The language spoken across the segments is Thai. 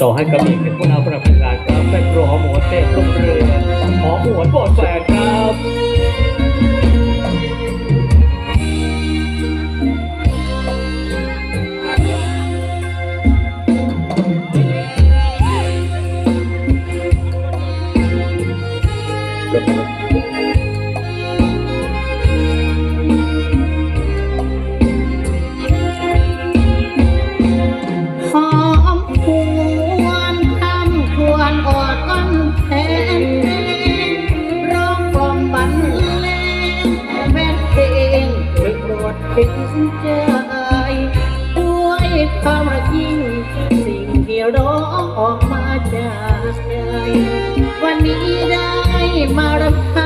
ต่อให้กระบี่เป็นผู้นำประเพณีการแบกโรหมโหเทพรุ่งเรืองหอมหวนโปดแฝ เป็นใจด้วยความรักยิ่งสิ่งที่ร้องออกมาจากใจวันนี้ได้มารับท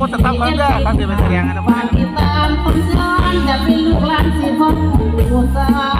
คนตะตั้กันได้ครับเนไปแสดงกันนะบ้านบ้านคนเป็นลูกหลานสิบ้าว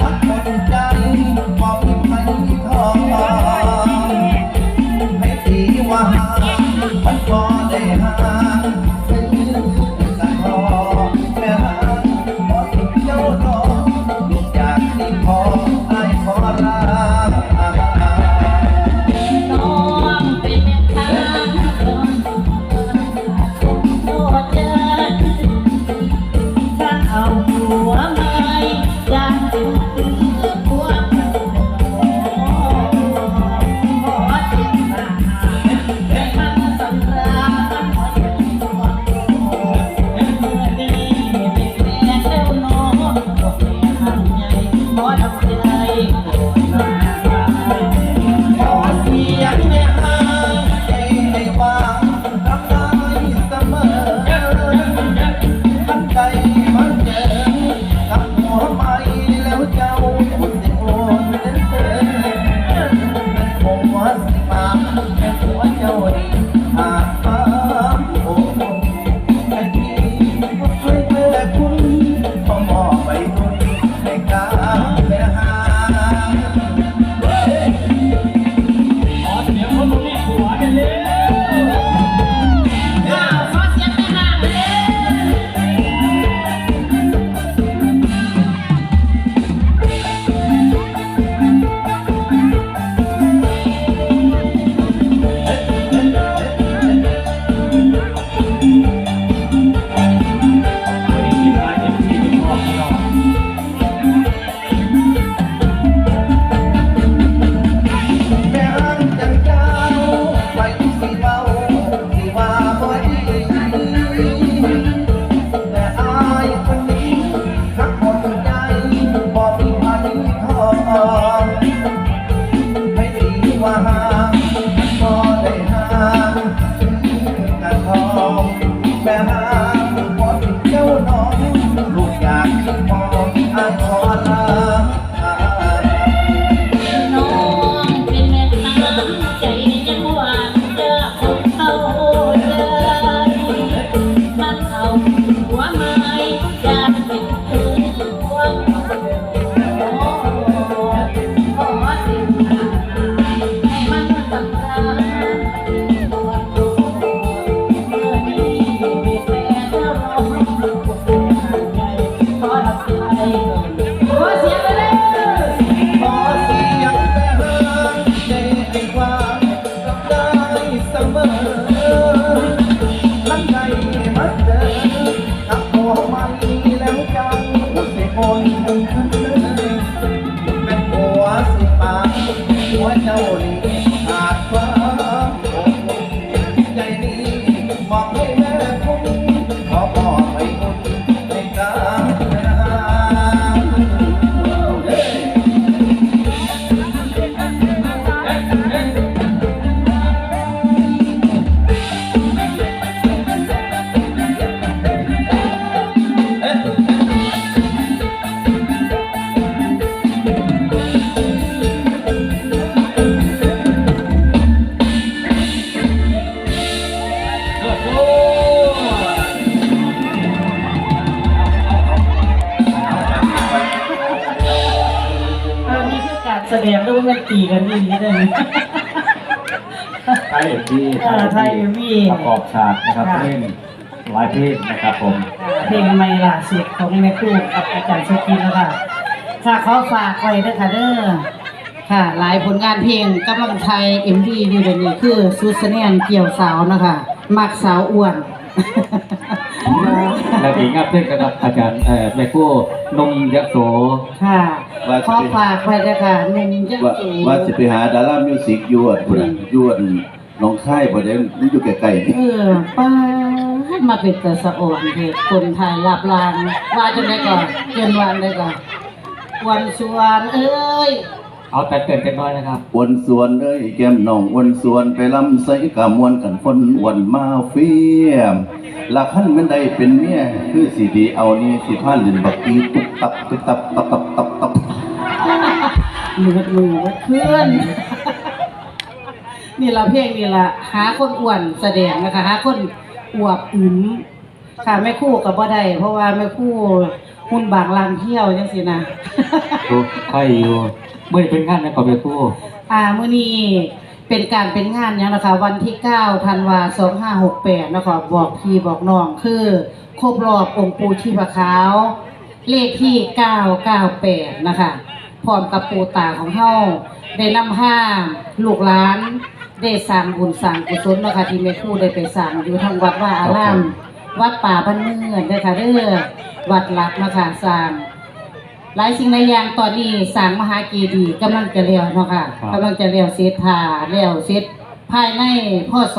I'm gonna ได้ไหมไทยเอ็มวีอ่าไทย MV ประกอบฉากนะครับค่ะ เพลงหลายเพลงนะครับผมเพลงใหม่ล่าสุดของแม่ครูกับอาจารย์ชกินแล้วค่ะค่ะขอฝากไว้ด้วยค่ะเด้อค่ะ หลายผลงานเพลงกำลังไทยเอ็มดีอยู่เดี๋ยวนี้คือซูสเนียนเกี่ยวสาวนะคะมักสาวอ้วน และอีกงานเพลงนะครับอาจารย์เอ่อแม่กู้นมยโส ค่ะว่าจะขอฝากไว้ด้วยค่ะหนุ่มยังว่าสูงว่าสิไปหาดารามิวสิกยวดพุ่นน่ะยวดหน้องค่ายบ่ได้มันอยู่ใกล้ๆนี่เออป้าดมาเป็นแต่สะโอนเหตุคนไทยลับลางว่าจนได้ก่อนเกินวันได้ก่อนวันสวนเอ้ย เอาแต่เกินกันน้อยนะครับวนสวนเอ้ยแก้มน้องวนสวนไปลำใส่กะมวนกันคนวนมาเฟียมละคันแม่นได้เป็นเมียคือสิดีเอานี่สิพาเล่นบักอีตุกตับตุกตับตับตับตับตับมือมือเพื่อนนี่เราเพลงนี่ละหาคนอ้วนแสดงนะคะหาคนอวบอึมค่ะแม่คู่กับบ่ได้เพราะว่าแม่คู่ หุ่นบางลางเที่ยวจังสินะทุกใครอยู่เมื่อเป็นงานในกอบแม่กู้อ่ามื้อนี้เป็นการเป็นงานเนี่ยนะคะวันที่9ธันวา2568นะคะบอกพี่บอกน้องคือ ครบรอบองค์ปูชีพขาว เลขที่ 998 นะคะพร้อมกับปูตาของเฮาได้นำห้าลูกหลานได้สร้างบุญสร้างกุศลเนาะคะที่แม่ครูได้ไปสร้างอยู่ทางวัดว่าอารามวัดป่าบ้านเมืองเด้อค่ะเด้อ วัดหลักนะคะสร้าง หลายสิ่งหลายอย่างตอนนี้สร้างมหาเจดีย์กำลังจะแล้วเนาะค่ะครับ กำลังจะแล้วเสร็จทาแล้วเสร็จภายในพศ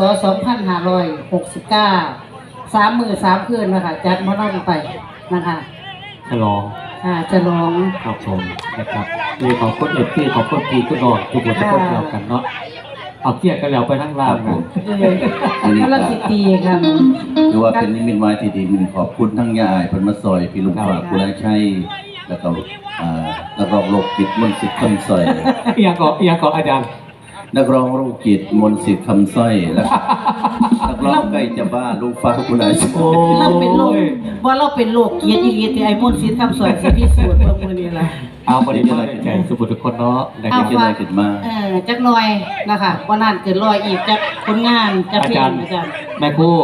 2569สามมือสามคืนนะคะจัดหมอลำไปนะคะฉลองค่ะจะลอง ครับผมนะครับมีของคนเอฟซีของคนพีก็นอนทุกคนทุกคนเดียวกันเนาะเอาเกียร์กันแล้วไปทั้งลานนะเออพระสิตีค่ะห รือว่าเป็นนิมิตหมายที่ดีมันขอบคุณทั้งยายเพิ่นมาซอยพี่ลุงฝากผู้ไรชัยแล้วก็อ่านักร้องโลกจิตมนต์สิทธิ์คำสร้อยเอียงก็เอียงก็อาจารย์นักร้องโรคจิตมนต์สิทธิ์คำสร้อยแล้วก็นักร้องใกล้จะบ้าลุงฟ้าผู้ไรชัยโอ้เราเป็นโรคยว่าเราเป็นโรคเกียรติอีหลีที่ไอ้มนต์สิทธิ์คำสอนสิพิสูจน์เบิ่งมื้อนี้ล่ะเอาบริการใจสุภุทุกคนเนาะนะคเอารับคิดอะไรขึ้นมาเออจักหน่อยนะคะวันนั้นเกิดรอยอีกจักผลงานจักเพลงอาจารย์แม่ครู่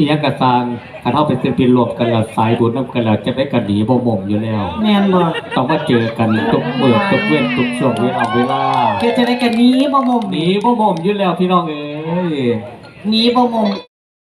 อีหยังกระซางคันเฮาเป็นศิลปินรวมกันแล้วสายบุญนํกันแล้วจะได้กันหนีบ่หม่มอยู่แล้วแม่นบ่ต้องมาเจอกันทุกเมื่อทุกเว้นทุกช่วงเวลาเวลาเกิดจะได้กันหนี้บ่มมหนีบ่หม่มอยู่แล้วพี่น้องเอ้ย หนี้บ่มม